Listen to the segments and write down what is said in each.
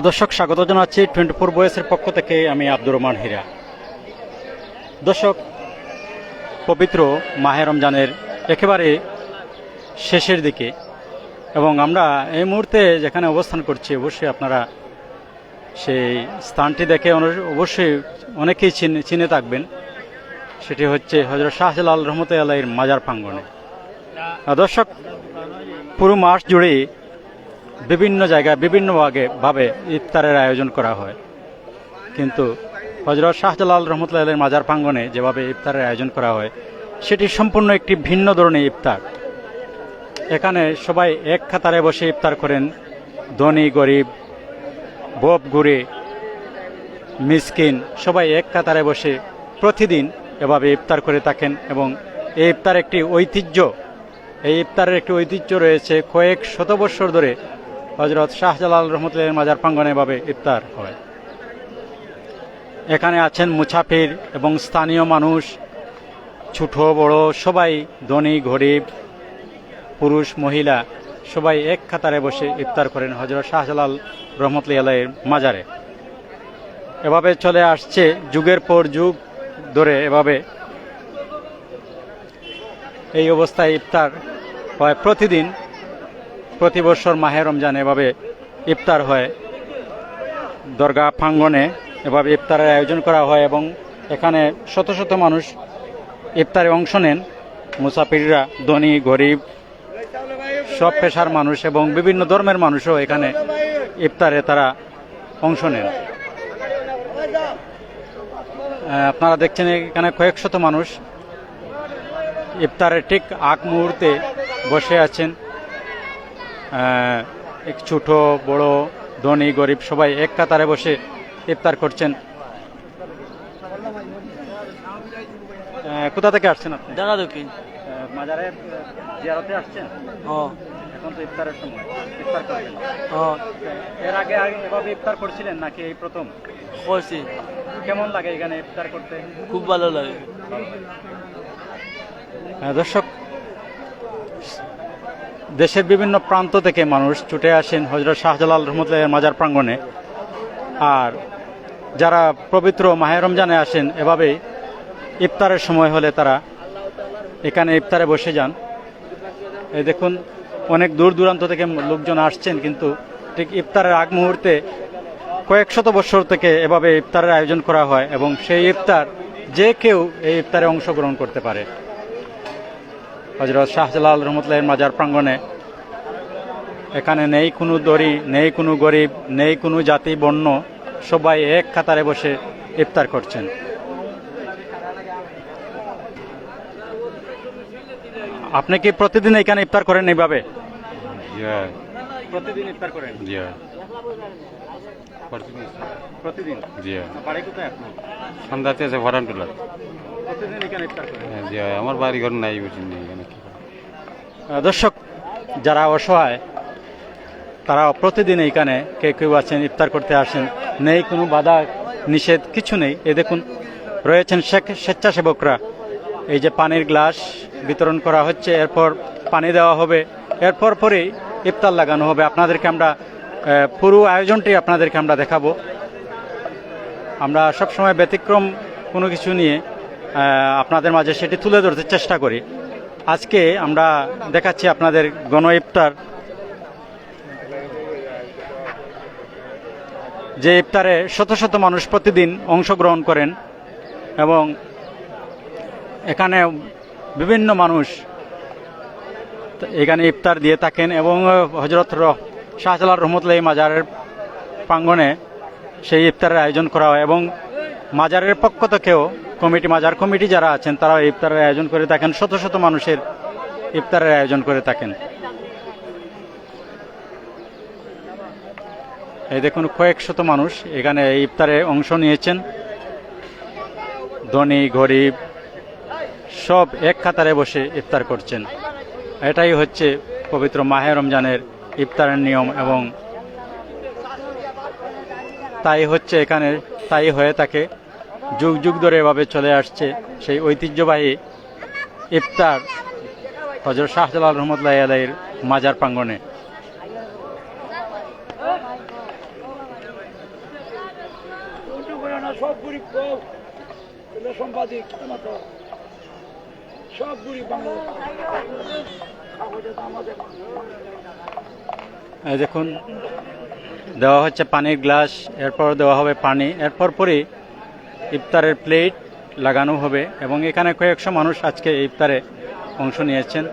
দর্শক স্বাগত জানাচ্ছি টোয়েন্টি ফোর বয়েসের পক্ষ থেকে আমি আব্দুর রহমান হীরা। দর্শক পবিত্র মাহে রমজানের একেবারে শেষের দিকে এবং আমরা এই মুহূর্তে যেখানে অবস্থান করছি অবশ্যই আপনারা সেই স্থানটি দেখে অবশ্যই অনেকেই চিনে চিনে থাকবেন। সেটি হচ্ছে হজরত শাহজালাল রহমত আলাইয়ের মাজার প্রাঙ্গণে। আহ, দর্শক পুরো মাস জুড়েই বিভিন্ন জায়গায়, বিভিন্ন ভাগে, ভাবে ইফতারের আয়োজন করা হয়। কিন্তু হজরত শাহজালাল রহমতুল্লাহ মাজার প্রাঙ্গনে যেভাবে ইফতারের আয়োজন করা হয়, সেটি সম্পূর্ণ একটি ভিন্ন ধরনের ইফতার। এখানে সবাই এক খাতারে বসে ইফতার করেন। ধনী, গরিব, বব, গুড়ে, মিসকিন, সবাই এক কাতারে বসে প্রতিদিন এভাবে ইফতার করে থাকেন এবং এই ইফতার একটি ঐতিহ্য। এই ইফতারের একটি ঐতিহ্য রয়েছে কয়েক শত বৎসর ধরে হজরত শাহজালাল রহমতুল্লাহ মাজার প্রাঙ্গনে এভাবে ইফতার হয়। এখানে আছেন মুছাফির এবং স্থানীয় মানুষ, ছোট, বড়, সবাই ধনী, গরিব, পুরুষ, মহিলা, সবাই এক খাতারে বসে ইফতার করেন হজরত শাহজালাল রহমতুল্লাহের মাজারে। এভাবে চলে আসছে, যুগের পর যুগ ধরে এভাবে এই অবস্থায় ইফতার হয় প্রতিদিন। প্রতি বছর মাহে রমজান এভাবে ইফতার হয়। দরগা প্রাঙ্গনে এভাবে ইফতারের আয়োজন করা হয় এবং এখানে শত শত মানুষ ইফতারে অংশ নেন। মুসাফিররা, ধনী, গরিব, সব পেশার মানুষ এবং বিভিন্ন ধর্মের মানুষও এখানে ইফতারে তারা অংশ নেন। আপনারা দেখছেন এখানে কয়েক শত মানুষ ইফতারের ঠিক আগ মুহূর্তে বসে আছেন। ছোট বড় ধনী গরিব সবাই এক কাতারে বসে ইফতার করছেন। কোথা থেকে আসছেন আপনি? দেখা দক্ষিণ। আহ, মাজারের আহ, জিয়ারতে আসছেন? ও এখন তো ইফতারের সময়। ইফতার করবেন। ও এর আগে এভাবে ইফতার করছিলেন নাকি এই প্রথম? করছি। কেমন লাগে এখানে ইফতার করতে? খুব ভালো লাগে। হ্যাঁ, দর্শক দেশের বিভিন্ন প্রান্ত থেকে মানুষ ছুটে আসেন হজরত শাহজালাল রহমতুল্লাহ মাজার প্রাঙ্গণে। আর যারা পবিত্র মাহে রমজানে আসেন, এভাবেই ইফতারের সময় হলে তারা এখানে ইফতারে বসে যান। এই দেখুন, অনেক দূর দূরান্ত থেকে লোকজন আসছেন, কিন্তু ঠিক ইফতারের আগ মুহূর্তে কয়েক শত বছর থেকে এভাবে ইফতারের আয়োজন করা হয় এবং সেই ইফতার যে কেউ এই ইফতারে অংশগ্রহণ করতে পারে। হজরত শাহজালাল রহমতুল্লাহের মাজার প্রাঙ্গণে। এখানে নেই কোনো দড়ি নেই কোনো গরিব নেই কোনো জাতি বর্ণ সবাই এক কাতারে বসে ইফতার করছেন। আপনি কি প্রতিদিন এখানে ইফতার করেন এইভাবে? প্রতিদিন ইফতার করেন. প্রতিদিন? প্রতিদিন বাড়ি কোথায় আপনার? সন্ধ্যাতে আছে ভরান প্রতিদিন এখানে ইফতার আমার বাড়ি ঘর নাই এখানে। কি দর্শক যারা অসহায় তারা প্রতিদিন এইখানে কেউ কেউ আছেন ইফতার করতে আসেন। নেই কোনো বাধা নিষেধ কিছু নেই। এ দেখুন রয়েছেন স্বেচ্ছা- স্বেচ্ছাসেবকরা। এই যে পানির গ্লাস বিতরণ করা হচ্ছে এরপর পানি দেওয়া হবে এরপর পরেই ইফতার লাগানো হবে। আপনাদেরকে আমরা পুরো আয়োজনটি আপনাদেরকে আমরা দেখাবো। আমরা সবসময় ব্যতিক্রম কোনো কিছু নিয়ে আপনাদের মাঝে সেটি তুলে ধরতে চেষ্টা করি। আজকে আমরা দেখাচ্ছি আপনাদের গণ ইফতার। যে ইফতারে শত শত মানুষ প্রতিদিন অংশগ্রহণ করেন এবং এখানে বিভিন্ন মানুষ এখানে ইফতার দিয়ে থাকেন এবং হজরত শাহজালাল রহমতুল্লাহ মাজারের প্রাঙ্গণে সেই ইফতারের আয়োজন করা হয় এবং মাজারের পক্ষ থেকেও কমিটি, মাজার কমিটি যারা আছেন তারা ইফতারের আয়োজন করে থাকেন। শত শত মানুষের ইফতারের আয়োজন করে থাকেন। এই দেখুন, কয়েক শত মানুষ এখানে ইফতারে অংশ নিয়েছেন। ধনী, গরিব, সব এক কাতারে বসে ইফতার করছেন। এটাই হচ্ছে পবিত্র মাহে রমজানের ইফতারের নিয়ম এবং তাই হচ্ছে এখানে, তাই হয়ে থাকে। যুগ যুগ ধরে এভাবে চলে আসছে সেই ঐতিহ্যবাহী ইফতার হজরত শাহজালাল রহমতুল্লাহ আলাইয়ের মাজার প্রাঙ্গণে। সম্পাদিক সব গরিব এই দেখুন, দেওয়া হচ্ছে পানির গ্লাস, এরপর দেওয়া হবে পানি। এরপর পরে ইফতারের প্লেট লাগানো হবে এবং এখানে কয়েকশো মানুষ আজকে ইফতারে অংশ নিয়েছেন।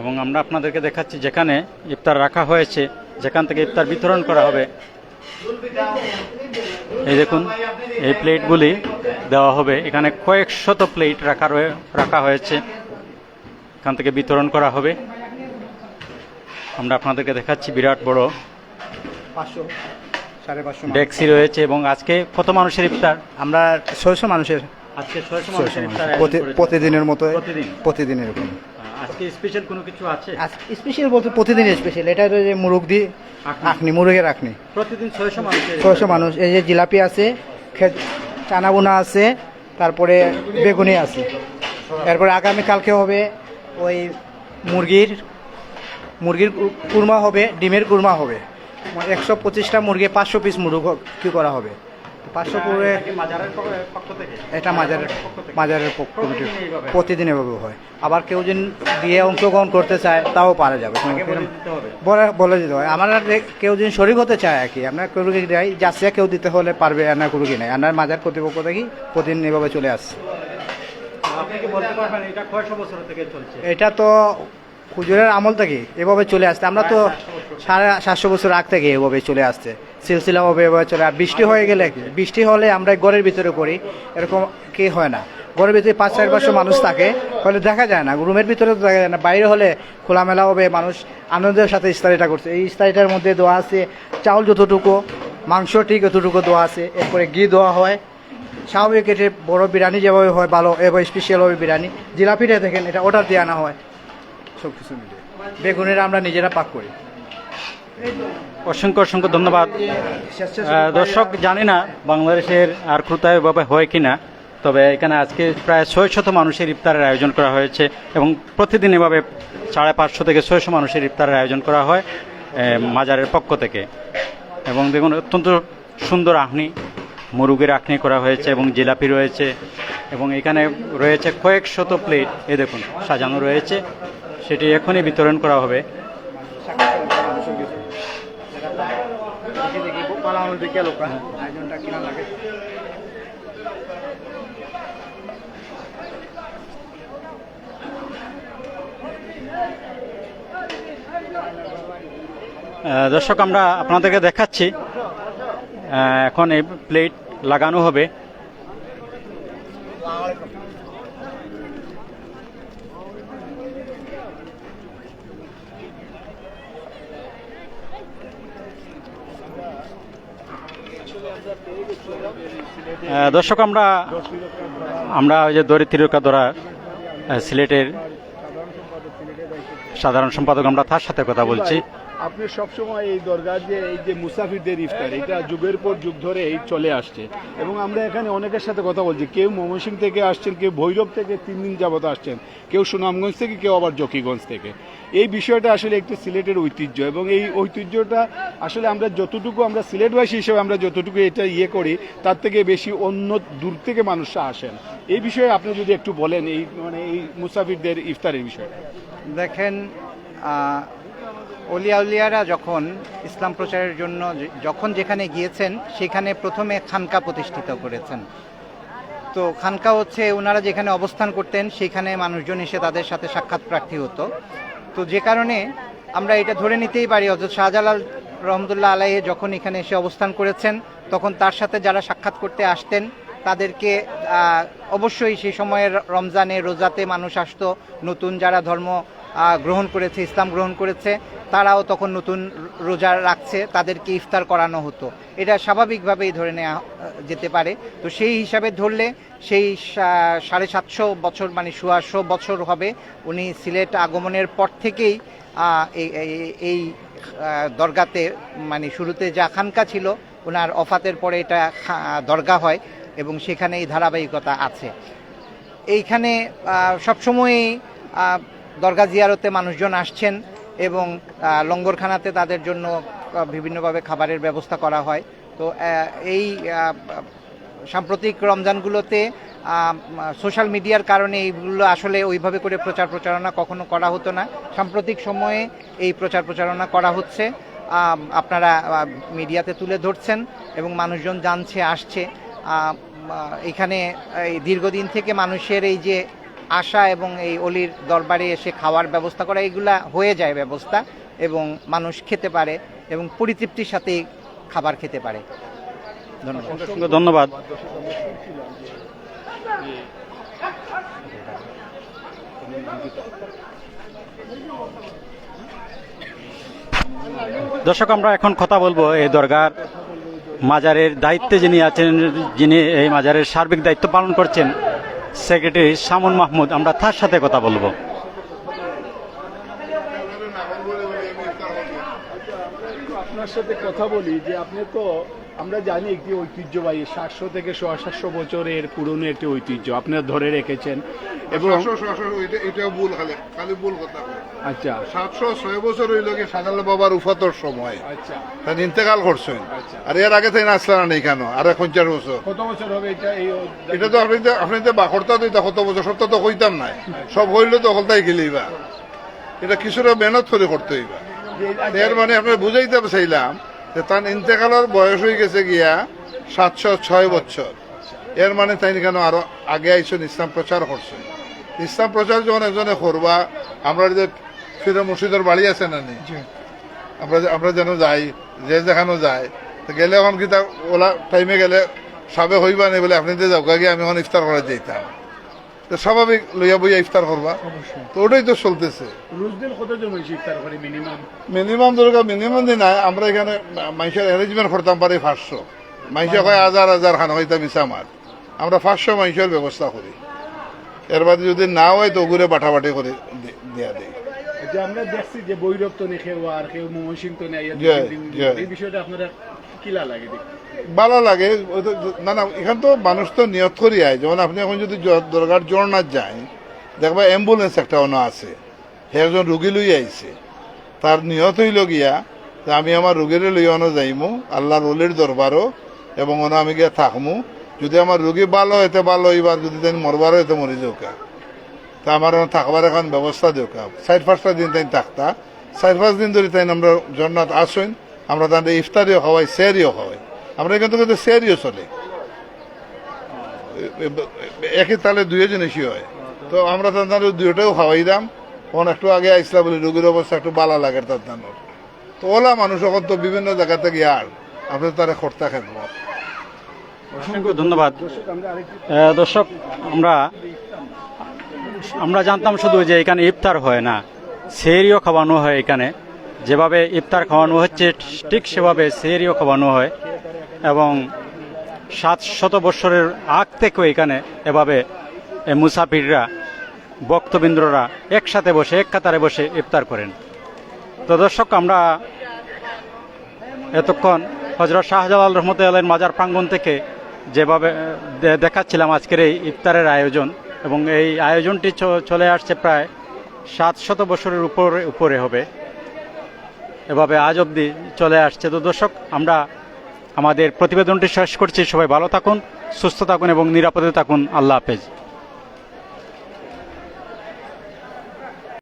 এবং আমরা আপনাদেরকে দেখাচ্ছি যেখানে ইফতার রাখা হয়েছে, যেখান থেকে ইফতার বিতরণ করা হবে। এই দেখুন, এই প্লেটগুলি দেওয়া হবে। এখানে কয়েক শত প্লেট রাখা রাখা হয়েছে। এখান থেকে বিতরণ করা হবে। আমরা আপনাদেরকে দেখাচ্ছি বিরাট বড় পাঁচশো সাড়ে পাঁচশো ডেক্সি রয়েছে এবং আজকে কত মানুষের ইফতার? আমরা ছয়শো মানুষের। আজকে ছয়শো মানুষের ইফতার। প্রতিদিনের মতো প্রতিদিন? প্রতিদিন এরকম। আজকে স্পেশাল কোনো কিছু আছে? স্পেশাল বলতে প্রতিদিন স্পেশাল এটা হলো যে মুরগ দি আখনি। আখনি মুরগের আখনি। প্রতিদিন ছয়শো মানুষের ছয়শো মানুষ। এই যে জিলাপি আছে খে- বোনা আছে, তারপরে বেগুনি আছে। এরপরে আগামীকালকে হবে ওই মুরগির মুরগির কুরমা হবে, ডিমের কুরমা হবে। একশো পঁচিশটা মুরগি, পাঁচশো পিস মুরগ কি করা হবে? পাঁচশো করে এটা মাজারের মাজারের কমিটির প্রতিদিন এভাবে হয়। আবার কেউ যদি দিয়ে অংশগ্রহণ করতে চায় তাও পারা যাবে। বলে দিতে বলে বলে দিতে হয়। আমার কেউ যদি শরিক হতে চায় আর কি আপনার কুরুগি দেয় যাচ্ছে কেউ দিতে হলে পারবে আর না নেই। আপনার মাজার কর্তৃপক্ষ থেকে প্রতিদিন এভাবে চলে আসছে। এটা তো হুজুরের আমল থেকে এভাবে চলে আসছে। আমরা তো সাড়ে সাতশো বছর আগ থেকে এভাবে চলে আসছে। সিলসিলা হবে এভাবে চলে আর বৃষ্টি হয়ে গেলে বৃষ্টি হলে আমরা ঘরের ভিতরে করি এরকম কি হয় না। ঘরের ভিতরে পাঁচ চার পাঁচশো মানুষ থাকে হলে দেখা যায় না। রুমের ভিতরে তো দেখা যায় না। বাইরে হলে খোলামেলা হবে মানুষ আনন্দের সাথে ইস্তারিটা করছে। এই ইস্তারিটার মধ্যে দোয়া আছে চাউল যতটুকু মাংস ঠিক যতটুকু দোয়া আছে এরপরে ঘি দেওয়া হয়। স্বাভাবিক এটি বড় বিরিয়ানি যেভাবে হয় ভালো এবার স্পেশালভাবে বিরিয়ানি। জিলাপিটা দেখেন এটা অর্ডার দিয়ে আনা হয়। সব কিছু মিলে বেগুনের আমরা নিজেরা পাক করি। অসংখ্য অসংখ্য ধন্যবাদ। দর্শক জানি না বাংলাদেশের আর ক্রুতায় এভাবে হয় কিনা তবে এখানে আজকে প্রায় ছয় শত মানুষের ইফতারের আয়োজন করা হয়েছে এবং প্রতিদিন এভাবে সাড়ে পাঁচশো থেকে ছয়শো মানুষের ইফতারের আয়োজন করা হয় মাজারের পক্ষ থেকে। এবং দেখুন অত্যন্ত সুন্দর আহনি মুরুগের আখনি করা হয়েছে এবং জিলাপি রয়েছে এবং এখানে রয়েছে কয়েক শত প্লেট এ দেখুন সাজানো রয়েছে। সেটি এখনই বিতরণ করা হবে। দর্শক আমরা আপনাদেরকে দেখাচ্ছি। এখন এই প্লেট লাগানো হবে। দর্শক, আমরা আমরা ওই যে দরিদ্রকা দ্বারা সিলেটের সাধারণ সম্পাদক আমরা তার সাথে কথা বলছি। আপনি সবসময় এই দরগার যে, এই যে মুসাফিরদের ইফতার, এটা যুগের পর যুগ ধরে এই চলে আসছে। এবং আমরা এখানে অনেকের সাথে কথা বলছি, কেউ ময়মনসিং থেকে আসছেন, কেউ ভৈরব থেকে তিন দিন যাবত আসছেন, কেউ সুনামগঞ্জ থেকে, কেউ আবার জকিগঞ্জ থেকে। এই বিষয়টা আসলে একটি সিলেটের ঐতিহ্য, এবং এই ঐতিহ্যটা আসলে আমরা যতটুকু আমরা সিলেটবাসী হিসেবে আমরা যতটুকু এটা ইয়ে করি, তার থেকে বেশি অন্য দূর থেকে মানুষরা আসেন। এই বিষয়ে আপনি যদি একটু বলেন, এই মানে এই মুসাফিরদের ইফতারের বিষয়ে। দেখেন অলিয়া উলিয়ারা যখন ইসলাম প্রচারের জন্য যখন যেখানে গিয়েছেন, সেখানে প্রথমে খানকা প্রতিষ্ঠিত করেছেন। তো খানকা হচ্ছে ওনারা যেখানে অবস্থান করতেন, সেখানে মানুষজন এসে তাদের সাথে সাক্ষাৎ প্রার্থী হতো। তো যে কারণে আমরা এটা ধরে নিতেই পারি হজরত শাহজালাল রহমতুল্লাহ আলাই যখন এখানে এসে অবস্থান করেছেন, তখন তার সাথে যারা সাক্ষাৎ করতে আসতেন, তাদেরকে অবশ্যই সেই সময়ের রমজানে রোজাতে মানুষ আসতো, নতুন যারা ধর্ম গ্রহণ করেছে, ইসলাম গ্রহণ করেছে, তারাও তখন নতুন রোজা রাখছে, তাদেরকে ইফতার করানো হতো। এটা স্বাভাবিকভাবেই ধরে নেওয়া যেতে পারে। তো সেই হিসাবে ধরলে সেই সাড়ে সাতশো বছর মানে সোয়াশো বছর হবে, উনি সিলেট আগমনের পর থেকেই এই- দরগাতে মানে শুরুতে যা খানকা ছিল ওনার অফাতের পরে এটা দরগা হয় এবং সেখানে এই ধারাবাহিকতা আছে। এইখানে সবসময়ই দরগা জিয়ারতে মানুষজন আসছেন এবং লঙ্গরখানাতে তাদের জন্য বিভিন্নভাবে খাবারের ব্যবস্থা করা হয়। তো এই সাম্প্রতিক রমজানগুলোতে সোশ্যাল মিডিয়ার কারণে এইগুলো আসলে ওইভাবে করে প্রচার প্রচারণা কখনো করা হতো না। সাম্প্রতিক সময়ে এই প্রচার প্রচারণা করা হচ্ছে। আপনারা মিডিয়াতে তুলে ধরছেন এবং মানুষজন জানছে, আসছে। এখানে, এই দীর্ঘদিন থেকে মানুষের এই যে আশা এবং এই অলির দরবারে এসে খাওয়ার ব্যবস্থা করা, এগুলা হয়ে যায় ব্যবস্থা এবং মানুষ খেতে পারে এবং পরিতৃপ্তির সাথে খাবার খেতে পারে। ধন্যবাদ। ধন্যবাদ। দর্শক, আমরা এখন কথা বলব এই দরগার মাজারের দায়িত্বে যিনি আছেন, যিনি এই মাজারের সার্বিক দায়িত্ব পালন করছেন। সেক্রেটারি শামুন মাহমুদ, আমরা তার সাথে কথা বলব। আপনার সাথে কথা বলি যে আপনি তো আমরা জানি একটি ঐতিহ্যবাহী সাতশো থেকে সোয়া সাতশো বছরের পুরনো একটি ঐতিহ্য। আপনারা ধরে রেখেছেন। এবং এটাও ভুল খালি খালি ভুল কথা। আচ্ছা। সাতশো ছয় বছর হইল কি সাজাল বাবার উফাতর সময়। আচ্ছা। তাই ইন্তেকাল করছেন। আচ্ছা। আর এর আগে তাই আসলাম নেই কেন? আর পঞ্চাশ বছর। কত বছর হবে এটা? এই এটা তো আপনি তো আপনি তো বাকরতা দিতা কত বছর? সব তো কইতাম নাই। সব হইলে তো হলতাই গেলিবা এটা কিছুটা মেহনত করে করতে হইবা। এর মানে আপনি বুঝাইতে চাইলাম তার ইন্তেকালের বয়স হয়ে গেছে গিয়া সাতশো ছয় বছর। এর মানে তাই কেন আরও আগে আইসেন ইসলাম প্রচার করছেন? ইসলাম প্রচার যখন একজনে করবা আমরা যে ফিরে মুর্শিদের বাড়ি আছে না নি? আমরা আমরা যেন যাই যে যেখানে যাই গেলে এখন কি তা ওলা টাইমে গেলে সবে হইবা নেই বলে আপনি যে যাও গিয়ে আমি এখন ইফতার করা যাইতাম? তো স্বাভাবিক লইয়া বইয়া ইফতার করবা। তো ওটাই তো চলতেছে। মিনিমাম দরকার মিনিমাম দিন নাই। আমরা এখানে মানুষের অ্যারেঞ্জমেন্ট করতাম পারি পাঁচশো। মানুষে কয় হাজার হাজার খান হইতা মিশা মার আমরা পাঁচশো মানুষের ব্যবস্থা করি। এর বাদে যদি না হয় তো ঘুরে বাটাবাটি করে দিয়া দিই। আমরা দেখছি যে বৈরব তো নেই কেউ আর কেউ ময়মনসিং তো নেই। এই বিষয়টা আপনারা ভালো লাগে। না না, এখান তো মানুষ তো নিয়ত করি আয়। যেমন আপনি এখন যদি জ- দরগার যায় দেখবা অ্যাম্বুলেন্স একটা অন্য আছে। সে একজন রুগী লই আইছে। তার নিয়ত হইল গিয়া যে আমি আমার রুগীরে লই অনো যাইমু, আল্লাহর অলির দরবারও, এবং অনো আমি গিয়া থাকমু। যদি আমার রুগী ভালো হইতে ভালো হইবার, যদি তাই মরবার হইতে মরি যাওকা। তা আমার থাকবার এখন ব্যবস্থা দিওকা চার পাঁচটা দিন তাই থাকতা। চার পাঁচ দিন ধরে তাই আমরা জন্নাত আসুন আমরা তাদের ইফতারিও খাওয়াই, সেরিও খাওয়াই। আমরা এখান থেকে সেরিও চলে। এ- এ- একই তালে দুই জিনিসই হয়। তো আমরা তাদের দুইটাও খাওয়াই দাম। তখন একটু আগে আইসলা বলে রোগীর অবস্থা একটু বালা লাগে তার দানোর তো ওলা মানুষ এখন তো বিভিন্ন জায়গা থেকে আর। আপনি তারা খরতা খেলব অসংখ্য ধন্যবাদ। দর্শক, আমরা আমরা জানতাম শুধু যে এখানে ইফতার হয় না, সেরিও খাওয়ানো হয় এখানে। যেভাবে ইফতার খাওয়ানো হচ্ছে, ঠিক সেভাবে সেরিও খাওয়ানো হয় এবং সাত শত বৎসরের আগ থেকেও এখানে এভাবে মুসাফিররা বক্তবিন্দ্ররা একসাথে বসে, এক কাতারে বসে ইফতার করেন। তো দর্শক, আমরা এতক্ষণ হজরত শাহজালাল রহমত আলের মাজার প্রাঙ্গণ থেকে যেভাবে দেখাচ্ছিলাম আজকের এই ইফতারের আয়োজন এবং এই আয়োজনটি চলে আসছে প্রায় সাত শত বছরের উপরে উপরে হবে। এভাবে আজ অবধি চলে আসছে। তো দর্শক, আমরা আমাদের প্রতিবেদনটি শেষ করছি। সবাই ভালো থাকুন, সুস্থ থাকুন এবং নিরাপদে থাকুন। আল্লাহ হাফেজ।